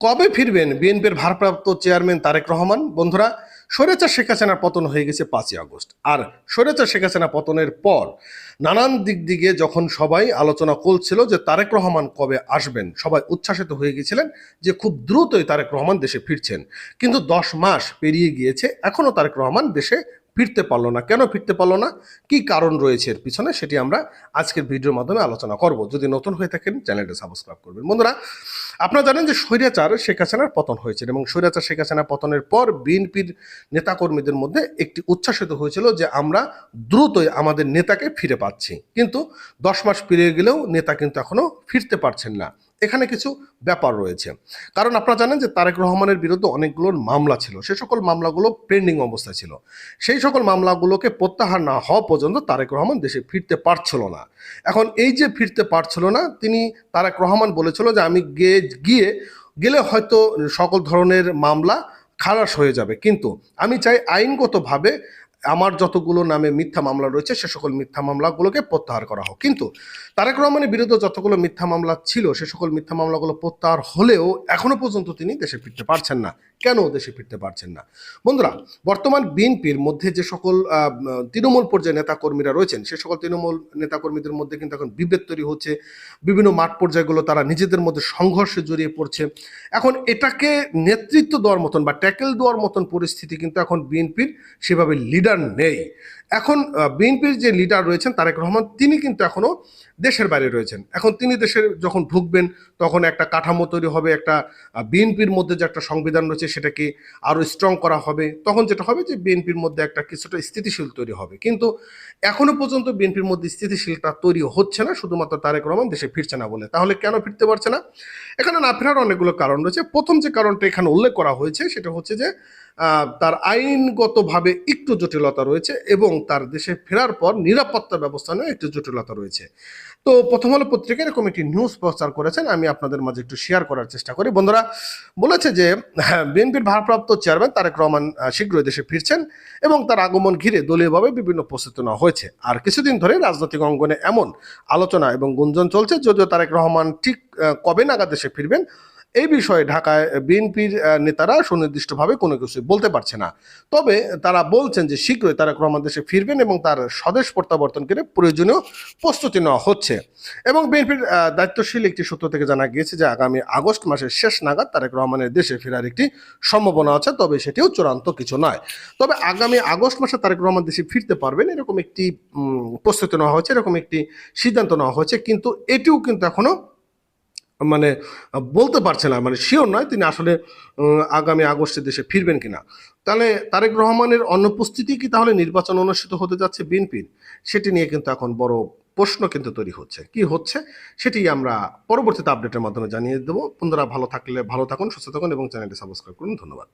কবে ফিরবেন? বিএনপির ভারপ্রাপ্ত চেয়ারম্যান তারেক রহমান। বন্ধুরা, স্বৈরাচার শেখ হাসিনার পতন হয়ে গেছে পাঁচই আগস্ট। আর স্বৈরাচার শেখ হাসিনা পতনের পর নানান দিক দিকে যখন সবাই আলোচনা করছিল যে তারেক রহমান কবে আসবেন, সবাই উচ্ছ্বাসিত হয়ে গেছিলেন যে খুব দ্রুতই তারেক রহমান দেশে ফিরছেন। কিন্তু দশ মাস পেরিয়ে গিয়েছে এখনও তারেক রহমান দেশে ফিরতে পারল না। কেন ফিরতে পারল না? কি কারণ রয়েছে এর পিছনে সেটি আমরা আজকের ভিডিওর মাধ্যমে আলোচনা করব। যদি নতুন হয়ে থাকেন, চ্যানেলটা সাবস্ক্রাইব করবেন। বন্ধুরা, আপনারা জানেন যে স্বৈরাচার শেখ হাসিনার পতন হয়েছিল এবং স্বৈরাচার শেখ হাসিনার পতনের পর বিএনপির নেতাকর্মীদের মধ্যে একটি উচ্ছ্বাসিত হয়েছিল যে আমরা দ্রুতই আমাদের নেতাকে ফিরে পাচ্ছি। কিন্তু দশ মাস পেরিয়ে গেলেও নেতা কিন্তু এখনও ফিরতে পারছেন না। এখানে কিছু ব্যাপার রয়েছে। কারণ আপনারা জানেন যে তারেক রহমানের বিরুদ্ধে অনেকগুলো মামলা ছিল, সে সকল মামলাগুলো পেন্ডিং অবস্থায় ছিল। সেই সকল মামলাগুলোকে প্রত্যাহার না হওয়া পর্যন্ত তারেক রহমান দেশে ফিরতে পারছিল না। এখন এই যে ফিরতে পারছিল না, তিনি তারেক রহমান বলেছিল যে আমি গিয়ে গিয়ে গেলে হয়তো সকল ধরনের মামলা খালাস হয়ে যাবে। কিন্তু আমি চাই আইনগতভাবে আমার যতগুলো নামে মিথ্যা মামলা রয়েছে, সে সকল মিথ্যা মামলাগুলোকে প্রত্যাহার করা হোক। কিন্তু তারেক রহমানের বিরুদ্ধে যতগুলো মিথ্যা মামলা ছিল, সে সকল মিথ্যা মামলাগুলো প্রত্যাহার হলেও এখনও পর্যন্ত তিনি দেশে ফিরতে পারছেন না। কেন দেশে ফিরতে পারছেন না? বন্ধুরা, বর্তমান বিএনপির মধ্যে যে সকল তৃণমূল পর্যায়ে নেতাকর্মীরা রয়েছেন, সে সকল তৃণমূল নেতাকর্মীদের মধ্যে কিন্তু এখন বিভেদ তৈরি হচ্ছে। বিভিন্ন মাঠ পর্যায়গুলো তারা নিজেদের মধ্যে সংঘর্ষে জড়িয়ে পড়ছে। এখন এটাকে নেতৃত্ব দেওয়ার মতন বা ট্যাকেল দেওয়ার মতন পরিস্থিতি কিন্তু এখন বিএনপির সেভাবে লিডার নেই। এখন বিএনপির যে লিডার রয়েছেন তারেক রহমান, তিনি কিন্তু এখনও দেশের বাইরে রয়েছেন। এখন তিনি দেশের যখন ঢুকবেন, তখন একটা কাঠামো তৈরি হবে, একটা বিএনপির মধ্যে যে একটা সংবিধান রয়েছে সেটাকে আরও স্ট্রং করা হবে। তখন যেটা হবে যে বিএনপির মধ্যে একটা কিছুটা স্থিতিশীল তৈরি হবে। কিন্তু এখনও পর্যন্ত বিএনপির মধ্যে স্থিতিশীলতা তৈরি হচ্ছে না, শুধুমাত্র তারেক রহমান দেশে ফিরছে না বলে। তাহলে কেন ফিরতে পারছে না? এখানে না ফেরার অনেকগুলো কারণ রয়েছে। প্রথম যে কারণটা এখানে উল্লেখ করা হয়েছে, সেটা হচ্ছে যে তার আইনগতভাবে একটু জটিলতা রয়েছে এবং তার দেশে ফেরার পর নিরাপত্তা ব্যবস্থা নিয়ে একটু জটিলতা রয়েছে। তো প্রথম আলো পত্রিকা এরকম একটি নিউজ প্রচার করেছেন আমি আপনাদের মাঝে একটু শেয়ার করার চেষ্টা করি। বন্ধুরা বলেছে যে হ্যাঁ, বিএনপির ভারপ্রাপ্ত চেয়ারম্যান তারেক রহমান শীঘ্রই দেশে ফিরছেন এবং তার আগমন ঘিরে দলীয়ভাবে বিভিন্ন প্রস্তুতি নেওয়া হয়েছে। আর কিছুদিন ধরে রাজনৈতিক অঙ্গনে এমন আলোচনা এবং গুঞ্জন চলছে যদিও তারেক রহমান ঠিক কবে নাগাদ দেশে ফিরবেন এই বিষয়ে ঢাকায় বিএনপির নেতারা সুনির্দিষ্টভাবে কোনো কিছু বলতে পারছে না। তবে তারা বলছেন যে শীঘ্রই তারেক রহমান দেশে ফিরবেন এবং তার স্বদেশ প্রত্যাবর্তন করে প্রয়োজনীয় প্রস্তুতি নেওয়া হচ্ছে। এবং বিএনপির দায়িত্বশীল একটি সূত্র থেকে জানা গিয়েছে যে আগামী আগস্ট মাসের শেষ নাগাদ তারেক রহমানের দেশে ফেরার একটি সম্ভাবনা আছে, তবে সেটিও চূড়ান্ত কিছু নয়। তবে আগামী আগস্ট মাসে তারেক রহমান দেশে ফিরতে পারবেন এরকম একটি প্রস্তুতি নেওয়া হয়েছে, এরকম একটি সিদ্ধান্ত নেওয়া হয়েছে, কিন্তু এটিও কিন্তু এখনও মানে বলতে পারছে না মানে শিওর নয় তিনি আসলে আগামী আগস্টে দেশে ফিরবেন কিনা। তাহলে তারেক রহমানের অনুপস্থিতি কি তাহলে নির্বাচন অনুষ্ঠিত হতে যাচ্ছে বিএনপির সেটি নিয়ে কিন্তু এখন বড় প্রশ্ন কিন্তু তৈরি হচ্ছে। কি হচ্ছে? সেটি আমরা পরবর্তীতে আপডেটের মাধ্যমে জানিয়ে দেবো। বন্ধুরা ভালো থাকলে ভালো থাকুন, সুস্থ থাকুন এবং চ্যানেলটি সাবস্ক্রাইব করুন। ধন্যবাদ।